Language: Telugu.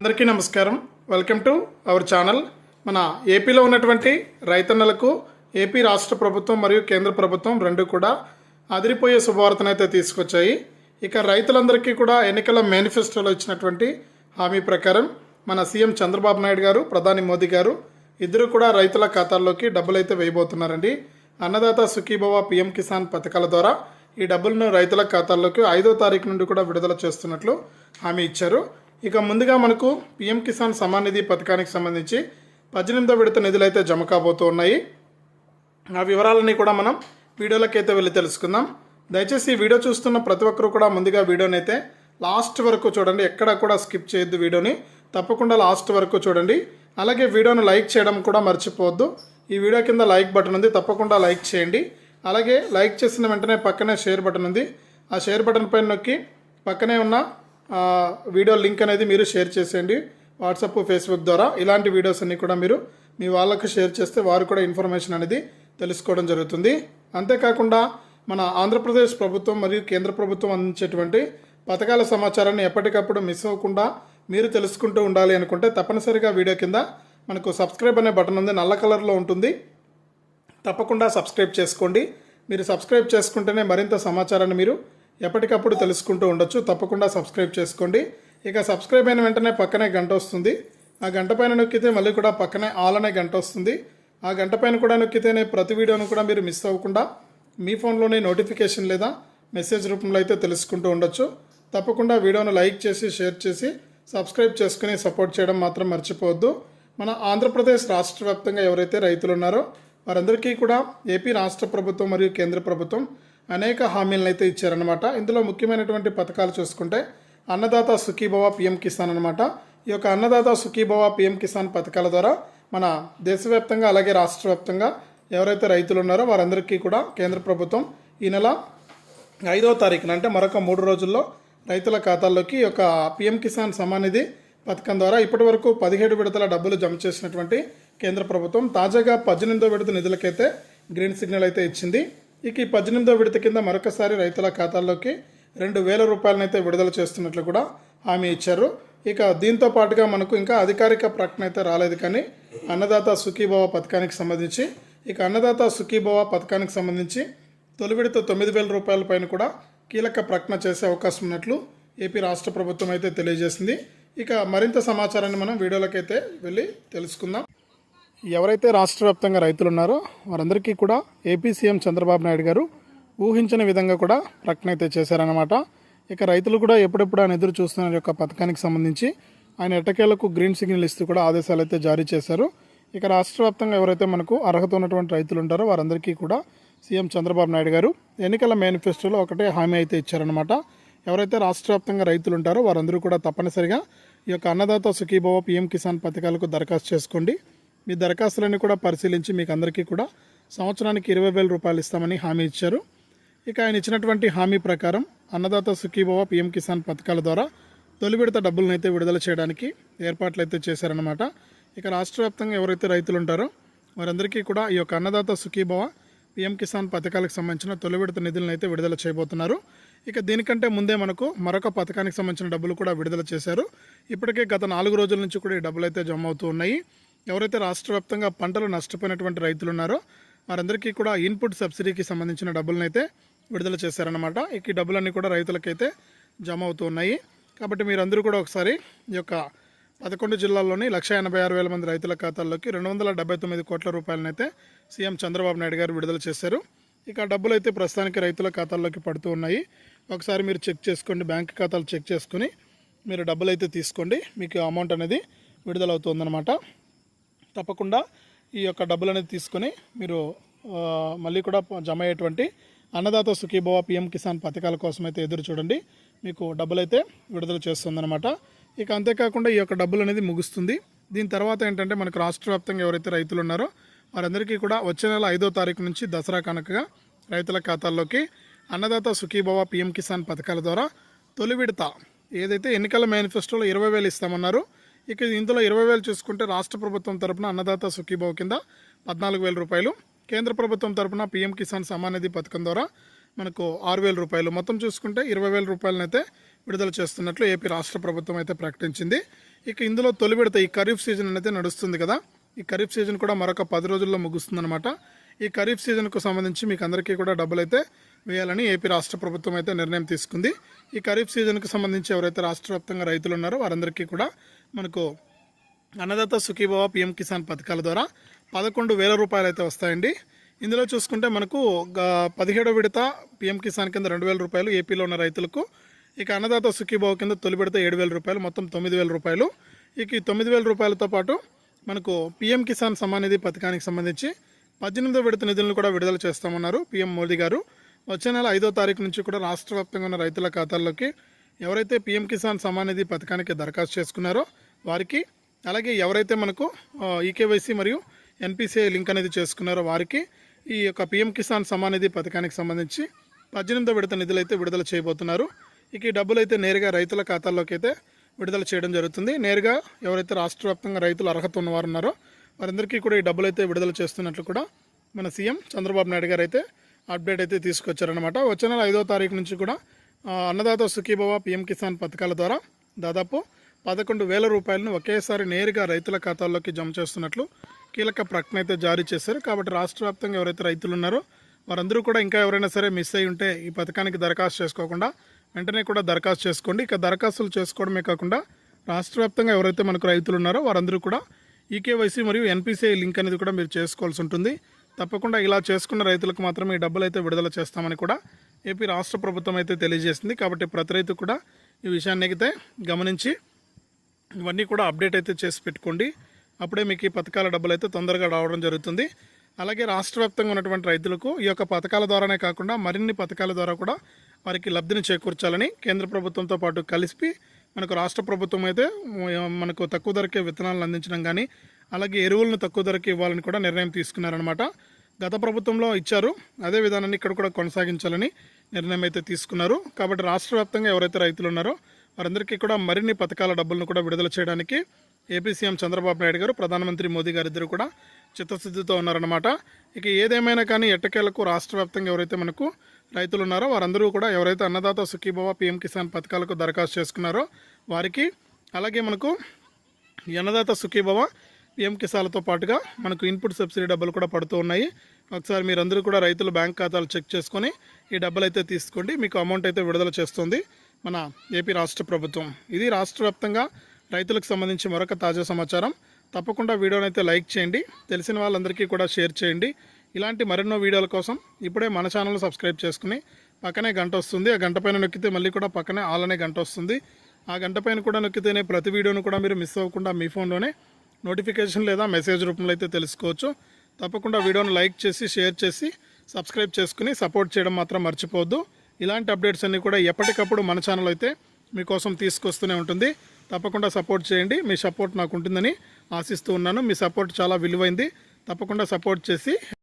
అందరికీ నమస్కారం. వెల్కమ్ టు అవర్ ఛానల్ మన ఏపీలో ఉన్నటువంటి రైతన్నలకు ఏపీ రాష్ట్ర ప్రభుత్వం మరియు కేంద్ర ప్రభుత్వం రెండు కూడా అదిరిపోయే శుభవార్తనైతే తీసుకొచ్చాయి. ఇక రైతులందరికీ కూడా ఎన్నికల మేనిఫెస్టోలో ఇచ్చినటువంటి హామీ ప్రకారం మన సీఎం చంద్రబాబు నాయుడు గారు ప్రధాని మోదీ గారు ఇద్దరు కూడా రైతుల ఖాతాల్లోకి డబ్బులు అయితే వేయబోతున్నారండి. అన్నదాత సుఖీభవ పిఎం కిసాన్ పథకాల ద్వారా ఈ డబ్బులను రైతుల ఖాతాల్లోకి ఐదో తారీఖు నుండి కూడా విడుదల చేస్తున్నట్లు హామీ ఇచ్చారు. ఇక ముందుగా మనకు పిఎం కిసాన్ సమాన్ నిధి పథకానికి సంబంధించి పద్దెనిమిదో విడత నిధులు అయితే జమ కాబోతూ ఉన్నాయి ఆ వివరాలన్నీ కూడా మనం వీడియోలకైతే వెళ్ళి తెలుసుకుందాం. దయచేసి ఈ వీడియో చూస్తున్న ప్రతి ఒక్కరు కూడా ముందుగా వీడియోని అయితే లాస్ట్ వరకు చూడండి. ఎక్కడ కూడా స్కిప్ చేయొద్దు వీడియోని. తప్పకుండా లాస్ట్ వరకు చూడండి. అలాగే వీడియోను లైక్ చేయడం కూడా మర్చిపోవద్దు. ఈ వీడియో కింద లైక్ బటన్ ఉంది. తప్పకుండా లైక్ చేయండి. అలాగే లైక్ చేసిన వెంటనే పక్కనే షేర్ బటన్ ఉంది. ఆ షేర్ బటన్ పైన నొక్కి పక్కనే ఉన్న వీడియో లింక్ అనేది మీరు షేర్ చేసేయండి. వాట్సాప్ ఫేస్బుక్ ద్వారా ఇలాంటి వీడియోస్ అన్నీ కూడా మీరు మీ వాళ్ళకు షేర్ చేస్తే వారు కూడా ఇన్ఫర్మేషన్ అనేది తెలుసుకోవడం జరుగుతుంది. అంతేకాకుండా మన ఆంధ్రప్రదేశ్ ప్రభుత్వం మరియు కేంద్ర ప్రభుత్వం అందించేటువంటి పథకాల సమాచారాన్ని ఎప్పటికప్పుడు మిస్ అవ్వకుండా మీరు తెలుసుకుంటూ ఉండాలి అనుకుంటే తప్పనిసరిగా వీడియో కింద మనకు సబ్స్క్రైబ్ అనే బటన్ ఉంది నల్ల కలర్లో ఉంటుంది. తప్పకుండా సబ్స్క్రైబ్ చేసుకోండి. మీరు సబ్స్క్రైబ్ చేసుకుంటేనే మరింత సమాచారాన్ని మీరు ఎప్పటికప్పుడు తెలుసుకుంటూ ఉండొచ్చు. తప్పకుండా సబ్స్క్రైబ్ చేసుకోండి. ఇక సబ్స్క్రైబ్ అయిన వెంటనే పక్కనే గంట వస్తుంది. ఆ గంట పైన నొక్కితే మళ్ళీ కూడా పక్కనే ఆల్ అనే గంట వస్తుంది. ఆ గంట పైన కూడా నొక్కితేనే ప్రతి వీడియోను కూడా మీరు మిస్ అవ్వకుండా మీ ఫోన్లోనే నోటిఫికేషన్ లేదా మెసేజ్ రూపంలో అయితే తెలుసుకుంటూ ఉండొచ్చు. తప్పకుండా వీడియోను లైక్ చేసి షేర్ చేసి సబ్స్క్రైబ్ చేసుకుని సపోర్ట్ చేయడం మాత్రం మర్చిపోవద్దు. మన ఆంధ్రప్రదేశ్ రాష్ట్ర వ్యాప్తంగా ఎవరైతే రైతులు ఉన్నారో వారందరికీ కూడా ఏపీ రాష్ట్ర ప్రభుత్వం మరియు కేంద్ర ప్రభుత్వం అనేక హామీలను అయితే ఇచ్చారనమాట ఇందులో ముఖ్యమైనటువంటి పథకాలు చూసుకుంటే అన్నదాత సుఖీభవ పిఎం కిసాన్ అనమాట ఈ యొక్క అన్నదాత సుఖీభవ పిఎం కిసాన్ పథకాల ద్వారా మన దేశవ్యాప్తంగా అలాగే రాష్ట్ర వ్యాప్తంగా ఎవరైతే రైతులు ఉన్నారో వారందరికీ కూడా కేంద్ర ప్రభుత్వం ఈ నెల ఐదవ తారీఖున అంటే మరొక మూడు రోజుల్లో రైతుల ఖాతాల్లోకి ఈ యొక్క పిఎం కిసాన్ సమానిధి పథకం ద్వారా ఇప్పటి వరకు పదిహేడు విడతల డబ్బులు జమ చేసినటువంటి కేంద్ర ప్రభుత్వం తాజాగా పద్దెనిమిదో విడత నిధులకైతే గ్రీన్ సిగ్నల్ అయితే ఇచ్చింది. ఇక ఈ పద్దెనిమిదో విడత కింద మరొకసారి రైతుల ఖాతాల్లోకి రెండు వేల రూపాయలనైతే విడుదల చేస్తున్నట్లు కూడా హామీ ఇచ్చారు. ఇక దీంతో పాటుగా మనకు ఇంకా అధికారిక ప్రకటన అయితే రాలేదు కానీ అన్నదాత సుఖీభవ పథకానికి సంబంధించి ఇక అన్నదాత సుఖీభవ పథకానికి సంబంధించి తొలి విడత తొమ్మిది వేల రూపాయల పైన కూడా కీలక ప్రకటన చేసే అవకాశం ఉన్నట్లు ఏపీ రాష్ట్ర ప్రభుత్వం అయితే తెలియజేసింది. ఇక మరింత సమాచారాన్ని మనం వీడియోలకైతే వెళ్ళి తెలుసుకుందాం. ఎవరైతే రాష్ట్ర వ్యాప్తంగా రైతులు ఉన్నారో వారందరికీ కూడా ఏపీ సీఎం చంద్రబాబు నాయుడు గారు ఊహించిన విధంగా కూడా ప్రకటన అయితే చేశారనమాట ఇక రైతులు కూడా ఎప్పుడెప్పుడు ఆయన ఎదురు చూస్తున్న యొక్క పథకానికి సంబంధించి ఆయన ఎట్టకేలకు గ్రీన్ సిగ్నల్ ఇస్తూ కూడా ఆదేశాలు అయితే జారీ చేశారు. ఇక రాష్ట్ర వ్యాప్తంగా ఎవరైతే మనకు అర్హత ఉన్నటువంటి రైతులు ఉంటారో వారందరికీ కూడా సీఎం చంద్రబాబు నాయుడు గారు ఎన్నికల మేనిఫెస్టోలో ఒకటే హామీ అయితే ఇచ్చారనమాట ఎవరైతే రాష్ట్ర వ్యాప్తంగా రైతులు ఉంటారో వారందరూ కూడా తప్పనిసరిగా ఈ యొక్క అన్నదాత సుఖీభవ పిఎం కిసాన్ పథకాలకు దరఖాస్తు చేసుకోండి. మీ దరఖాస్తులన్నీ కూడా పరిశీలించి మీకు అందరికీ కూడా సంవత్సరానికి ఇరవై వేల రూపాయలు ఇస్తామని హామీ ఇచ్చారు. ఇక ఆయన ఇచ్చినటువంటి హామీ ప్రకారం అన్నదాత సుఖీభవ పిఎం కిసాన్ పథకాల ద్వారా తొలి విడత డబ్బులను అయితే విడుదల చేయడానికి ఏర్పాట్లు అయితే చేశారనమాట ఇక రాష్ట్ర వ్యాప్తంగా ఎవరైతే రైతులు ఉంటారో వారందరికీ కూడా ఈ యొక్క అన్నదాత సుఖీభవ పిఎం కిసాన్ పథకాలకు సంబంధించిన తొలి విడత నిధులను అయితే విడుదల చేయబోతున్నారు. ఇక దీనికంటే ముందే మనకు మరొక పథకానికి సంబంధించిన డబ్బులు కూడా విడుదల చేశారు. ఇప్పటికే గత నాలుగు రోజుల నుంచి కూడా ఈ డబ్బులు అయితే జమ అవుతూ ఉన్నాయి. ఎవరైతే రాష్ట్ర వ్యాప్తంగా పంటలు నష్టపోయినటువంటి రైతులు ఉన్నారో వారందరికీ కూడా ఇన్పుట్ సబ్సిడీకి సంబంధించిన డబ్బులను అయితే విడుదల చేశారనమాట ఈ డబ్బులన్నీ కూడా రైతులకైతే జమ అవుతూ ఉన్నాయి. కాబట్టి మీరందరూ కూడా ఒకసారి ఈ యొక్క పదకొండు జిల్లాల్లోని లక్ష ఎనభై ఆరు వేల మంది రైతుల ఖాతాల్లోకి రెండు వందల డెబ్బై తొమ్మిది కోట్ల రూపాయలనైతే సీఎం చంద్రబాబు నాయుడు గారు విడుదల చేశారు. ఇక డబ్బులు అయితే ప్రస్తుతానికి రైతుల ఖాతాల్లోకి పడుతూ ఉన్నాయి. ఒకసారి మీరు చెక్ చేసుకోండి బ్యాంక్ ఖాతాలు చెక్ చేసుకుని మీరు డబ్బులు అయితే తీసుకోండి. మీకు అమౌంట్ అనేది విడుదల అవుతుందన్నమాట తప్పకుండా ఈ యొక్క డబ్బులు అనేది తీసుకొని మీరు మళ్ళీ కూడా జమ అయ్యేటువంటి అన్నదాత సుఖీభవ పిఎం కిసాన్ పథకాల కోసం అయితే ఎదురు చూడండి. మీకు డబ్బులు అయితే విడుదల చేస్తుందన్నమాట. ఇక అంతేకాకుండా ఈ యొక్క డబ్బులు అనేది ముగుస్తుంది. దీని తర్వాత ఏంటంటే మనకు రాష్ట్ర వ్యాప్తంగా ఎవరైతే రైతులు ఉన్నారో వారందరికీ కూడా వచ్చే నెల ఐదో తారీఖు నుంచి దసరా కనుకగా రైతుల ఖాతాల్లోకి అన్నదాత సుఖీభవ పిఎం కిసాన్ పథకాల ద్వారా తొలి విడత ఏదైతే ఎన్నికల మేనిఫెస్టోలో ఇరవై వేలు ఇస్తామన్నారు ఇక ఇందులో ఇరవై వేలు చూసుకుంటే రాష్ట్ర ప్రభుత్వం తరపున అన్నదాత సుఖీభావ్ కింద పద్నాలుగు వేల రూపాయలు. కేంద్ర ప్రభుత్వం తరపున పీఎం కిసాన్ సమానిధి పథకం ద్వారా మనకు ఆరు వేల రూపాయలు. మొత్తం చూసుకుంటే ఇరవై వేల రూపాయలనైతే విడుదల చేస్తున్నట్లు ఏపీ రాష్ట్ర ప్రభుత్వం అయితే ప్రకటించింది. ఇక ఇందులో తొలి విడత ఈ ఖరీఫ్ సీజన్ అనేది నడుస్తుంది కదా. ఈ ఖరీఫ్ సీజన్ కూడా మరొక పది రోజుల్లో ముగుస్తుందన్నమాట. ఈ ఖరీఫ్ సీజన్కు సంబంధించి మీకు అందరికీ కూడా డబ్బులు అయితే వేయాలని ఏపీ రాష్ట్ర ప్రభుత్వం అయితే నిర్ణయం తీసుకుంది. ఈ ఖరీఫ్ సీజన్కు సంబంధించి ఎవరైతే రాష్ట్ర వ్యాప్తంగా రైతులు ఉన్నారో వారందరికీ కూడా మనకు అన్నదాత సుఖీభవ పిఎం కిసాన్ పథకాల ద్వారా పదకొండు వేల రూపాయలు అయితే వస్తాయండి. ఇందులో చూసుకుంటే మనకు గ- పదిహేడో విడత పిఎం కిసాన్ కింద రెండు వేల రూపాయలు ఏపీలో ఉన్న రైతులకు ఇక అన్నదాత సుఖీభావ కింద తొలి విడత ఏడు వేల రూపాయలు మొత్తం తొమ్మిది వేల రూపాయలు. ఇక ఈ తొమ్మిది వేల రూపాయలతో పాటు మనకు పిఎం కిసాన్ సమానిధి నిధి పథకానికి సంబంధించి పద్దెనిమిదో విడత నిధులను కూడా విడుదల చేస్తామన్నారు పిఎం మోదీ గారు. వచ్చే నెల ఐదో తారీఖు నుంచి కూడా రాష్ట్ర వ్యాప్తంగా ఉన్న రైతుల ఖాతాల్లోకి ఎవరైతే పిఎం కిసాన్ సమ్మాన్ నిధి పథకానికి దరఖాస్తు చేసుకున్నారో వారికి అలాగే ఎవరైతే మనకు ఈకేవైసీ మరియు ఎన్పిసిఐ లింక్ అనేది చేసుకున్నారో వారికి ఈ యొక్క పిఎం కిసాన్ సమ్మాన్ నిధి పథకానికి సంబంధించి పద్దెనిమిదో విడత నిధులు అయితే విడుదల చేయబోతున్నారు. ఇక ఈ డబ్బులు అయితే నేరుగా రైతుల ఖాతాల్లోకి అయితే విడుదల చేయడం జరుగుతుంది. నేరుగా ఎవరైతే రాష్ట్ర వ్యాప్తంగా రైతులు అర్హత ఉన్నవారు ఉన్నారో వారందరికీ కూడా ఈ డబ్బులు అయితే విడుదల చేస్తున్నట్లు కూడా మన సీఎం చంద్రబాబు నాయుడు గారు అయితే అప్డేట్ అయితే తీసుకొచ్చారనమాట వచ్చే నెల ఐదో తారీఖు నుంచి కూడా అన్నదాత సుఖీభవ పిఎం కిసాన్ పథకాల ద్వారా దాదాపు పదకొండు వేల రూపాయలను ఒకేసారి నేరుగా రైతుల ఖాతాల్లోకి జమ చేస్తున్నట్లు కీలక ప్రకటన అయితే జారీ చేశారు. కాబట్టి రాష్ట్ర వ్యాప్తంగా ఎవరైతే రైతులు ఉన్నారో వారందరూ కూడా ఇంకా ఎవరైనా సరే మిస్ అయి ఉంటే ఈ పథకానికి దరఖాస్తు చేసుకోకుండా వెంటనే కూడా దరఖాస్తు చేసుకోండి. ఇక దరఖాస్తులు చేసుకోవడమే కాకుండా రాష్ట్ర వ్యాప్తంగా ఎవరైతే మనకు రైతులు ఉన్నారో వారందరూ కూడా ఈకేవైసీ మరియు ఎన్పిసిఐ లింక్ అనేది కూడా మీరు చేసుకోవాల్సి ఉంటుంది. తప్పకుండా ఇలా చేసుకున్న రైతులకు మాత్రం ఈ డబ్బులు అయితే విడుదల చేస్తామని కూడా ఏపీ రాష్ట్ర ప్రభుత్వం అయితే తెలియజేసింది. కాబట్టి ప్రతి రైతు కూడా ఈ విషయాన్ని అయితే గమనించి ఇవన్నీ కూడా అప్డేట్ అయితే చేసి పెట్టుకోండి. అప్పుడే మీకు ఈ పథకాల డబ్బులు అయితే తొందరగా రావడం జరుగుతుంది. అలాగే రాష్ట్ర వ్యాప్తంగా ఉన్నటువంటి రైతులకు ఈ యొక్క పథకాల ద్వారానే కాకుండా మరిన్ని పథకాల ద్వారా కూడా వారికి లబ్ధిని చేకూర్చాలని కేంద్ర ప్రభుత్వంతో పాటు కలిసి మనకు రాష్ట్ర ప్రభుత్వం అయితే మనకు తక్కువ ధరకే విత్తనాలను అందించడం కానీ అలాగే ఎరువులను తక్కువ ధరకే ఇవ్వాలని కూడా నిర్ణయం తీసుకున్నారనమాట గత ప్రభుత్వంలో ఇచ్చారు. అదే విధానాన్ని ఇక్కడ కూడా కొనసాగించాలని నిర్ణయం అయితే తీసుకున్నారు. కాబట్టి రాష్ట్ర వ్యాప్తంగా ఎవరైతే రైతులు ఉన్నారో వారందరికీ కూడా మరిన్ని పథకాల డబ్బులను కూడా విడుదల చేయడానికి ఏపీ సీఎం చంద్రబాబు నాయుడు గారు ప్రధానమంత్రి మోదీ గారు ఇద్దరు కూడా చిత్తశుద్ధితో ఉన్నారన్నమాట. ఇక ఏదేమైనా కానీ ఎట్టకేలకు రాష్ట్ర వ్యాప్తంగా ఎవరైతే మనకు రైతులు ఉన్నారో వారందరూ కూడా ఎవరైతే అన్నదాత సుఖీభవ పిఎం కిసాన్ పథకాలకు దరఖాస్తు చేసుకున్నారో వారికి అలాగే మనకు అన్నదాత సుఖీభవ పిఎం కిసాన్లతో పాటుగా మనకు ఇన్పుట్ సబ్సిడీ డబ్బులు కూడా పడుతూ ఉన్నాయి. ఒకసారి మీరందరూ కూడా రైతుల బ్యాంక్ ఖాతాలు చెక్ చేసుకొని ఈ డబ్బులు అయితే తీసుకోండి. మీకు అమౌంట్ అయితే విడుదల చేస్తుంది మన ఏపీ రాష్ట్ర ప్రభుత్వం. ఇది రాష్ట్ర వ్యాప్తంగా రైతులకు సంబంధించి మరొక తాజా సమాచారం. తప్పకుండా వీడియోని అయితే లైక్ చేయండి. తెలిసిన వాళ్ళందరికీ కూడా షేర్ చేయండి. ఇలాంటి మరెన్నో వీడియోల కోసం ఇప్పుడే మన ఛానల్ సబ్స్క్రైబ్ చేసుకుని పక్కనే గంట వస్తుంది. ఆ గంట పైన నొక్కితే మళ్ళీ కూడా పక్కనే ఆల్ అనే గంట వస్తుంది. ఆ గంట పైన కూడా నొక్కితేనే ప్రతి వీడియోను కూడా మీరు మిస్ అవ్వకుండా మీ ఫోన్లోనే నోటిఫికేషన్ లేదా మెసేజ్ రూపంలో అయితే తెలుసుకోవచ్చు. తప్పకుండా వీడియోను లైక్ చేసి షేర్ చేసి సబ్స్క్రైబ్ చేసుకుని సపోర్ట్ చేయడం మాత్రం మర్చిపోవద్దు. ఇలాంటి అప్డేట్స్ అన్నీ కూడా ఎప్పటికప్పుడు మన ఛానల్ అయితే మీకోసం తీసుకొస్తూనే ఉంటుంది. తప్పకుండా సపోర్ట్ చేయండి. మీ సపోర్ట్ నాకు ఉంటుందని ఆశిస్తూ ఉన్నాను. మీ సపోర్ట్ చాలా విలువైంది. తప్పకుండా సపోర్ట్ చేసి